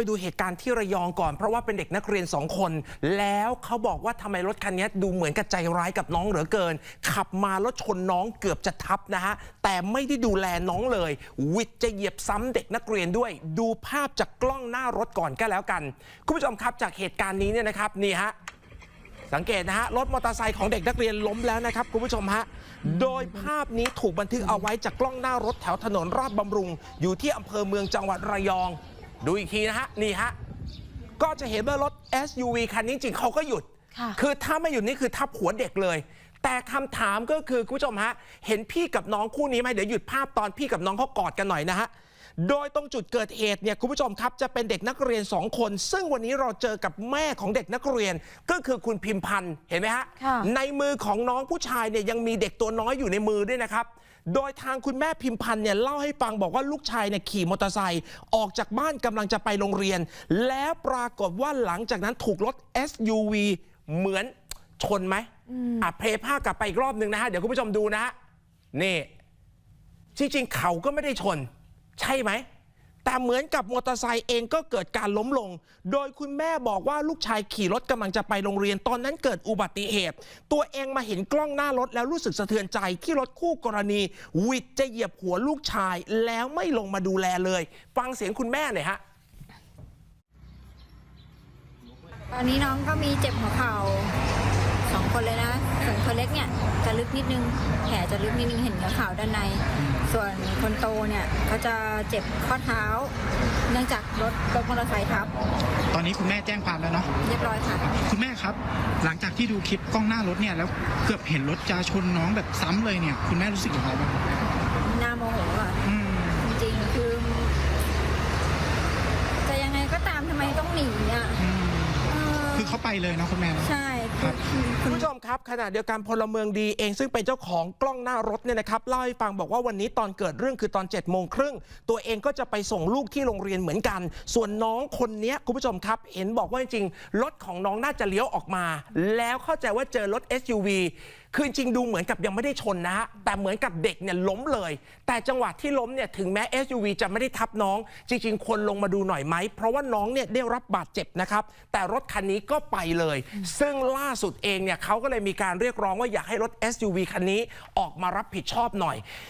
ไปดูเหตุการณ์ที่ระยองก่อน เพราะว่าเป็นเด็กนักเรียนสองคน แล้วเขาบอกว่าทำไมรถคันนี้ดูเหมือนกับใจร้ายกับน้องเหลือเกิน ขับมาแล้วชนน้องเกือบจะทับนะฮะ แต่ไม่ได้ดูแลน้องเลย วิทย์จะเหยียบซ้ำเด็กนักเรียนด้วย ดูภาพจากกล้องหน้ารถก่อนก็แล้วกัน คุณผู้ชมครับจากเหตุการณ์นี้เนี่ยนะครับนี่ฮะสังเกตนะฮะรถมอเตอร์ไซค์ของเด็กนักเรียนล้มแล้วนะครับคุณผู้ชมฮะโดยภาพนี้ถูกบันทึกเอาไว้จากกล้องหน้ารถแถวถนนราชบำรุง อยู่ที่อำเภอเมืองจังหวัดระยอง ดูอีกทีนะฮะ นี่ฮะ ก็จะเห็นว่ารถ SUV คันนี้จริงเขาก็หยุดค่ะคือถ้าไม่หยุดนี่คือทับหัวเด็กเลย แต่คำถามก็คือคุณผู้ชมฮะ เห็นพี่กับน้องคู่นี้ไหมเดี๋ยวหยุดภาพตอนพี่กับน้องเขากอดกันหน่อยนะฮะ โดยตรงจุดเกิดเหตุเนี่ยคุณผู้ชมครับจะเป็นเด็กนักเรียน 2 คน ซึ่งวันนี้เราเจอกับแม่ของเด็กนักเรียน ก็คือคุณพิมพันธ์เห็นไหมฮะค่ะ ในมือของน้องผู้ชายเนี่ยยังมีเด็กตัวน้อยอยู่ในมือด้วยนะครับ โดยทางคุณแม่พิมพันธ์เนี่ยเล่าให้ฟังบอกว่าลูกชายเนี่ยขี่มอเตอร์ไซค์ออกจากบ้านกำลังจะไปโรงเรียน แล้วปรากฏว่าหลังจากนั้นถูกรถ SUV เหมือนชนไหมอะเพลย์ภาพกลับไปอีกรอบหนึ่งนะฮะเดี๋ยวคุณผู้ชมดูนะฮะนี่จริงๆเขาก็ไม่ได้ชน ใช่ไหม แต่เหมือนกับมอเตอร์ไซค์เองก็เกิดการล้มลง โดยคุณแม่บอกว่าลูกชายขี่รถกำลังจะไปโรงเรียนตอนนั้นเกิดอุบัติเหตุ ตัวเองมาเห็นกล้องหน้ารถแล้วรู้สึกสะเทือนใจที่รถคู่กรณีวิดจะเหยียบหัวลูกชายแล้วไม่ลงมาดูแลเลย ฟังเสียงคุณแม่หน่อยฮะตอนนี้น้องก็มีเจ็บหัวเข่าสองคนเลยนะ คนเล็กเนี่ยจะลึกนิดนึงแผลจะลึกนิดนึงเห็นหัวเข่าด้านใน ส่วนคนโตเนี่ยเขาจะเจ็บข้อเท้า เนื่องจากรถรถมอเตอร์ไซค์ทับ ตอนนี้คุณแม่แจ้งความแล้วเนาะเรียบร้อยค่ะ คุณแม่ครับ หลังจากที่ดูคลิปกล้องหน้ารถเนี่ยแล้วเกือบเห็นรถจะชนน้องแบบซ้ำเลยเนี่ย คุณแม่รู้สึกอย่างไรบ้างหน้าโมโหอะอืมจริงๆคือ จะยังไงก็ตามทำไมต้องหนีอะอืมเออคือเขาไปเลยเนาะคุณแม่เนอะใช่คือ ครับขณะเดียวกันพลเมืองดีเองซึ่งเป็นเจ้าของกล้องหน้ารถเนี่ยนะครับเล่าให้ฟังบอกว่าวันนี้ตอนเกิดเรื่องคือตอน7จ็ดโมงครึ่งตัวเองก็จะไปส่งลูกที่โรงเรียนเหมือนกัน ส่วนน้องคนนี้คุณผู้ชมครับ เห็นบอกว่าจริงๆรถของน้องน่าจะเลี้ยวออกมา แล้วเข้าใจว่าเจอรถ SUV คือจริงดูเหมือนกับยังไม่ได้ชนนะฮะแต่เหมือนกับเด็กเนี่ยล้มเลย แต่จังหวะที่ล้มเนี่ยถึงแม้ SUV จะไม่ได้ทับน้อง จริง ๆ ควรลงมาดูหน่อยไหม เพราะว่าน้องเนี่ยได้รับบาดเจ็บนะครับ แต่รถคันนี้ก็ไปเลย ซึ่งล่าสุดเองเนี่ยเขาก็เลยมีการเรียกร้องว่าอยากให้รถ SUV คันนี้ออกมารับผิดชอบหน่อย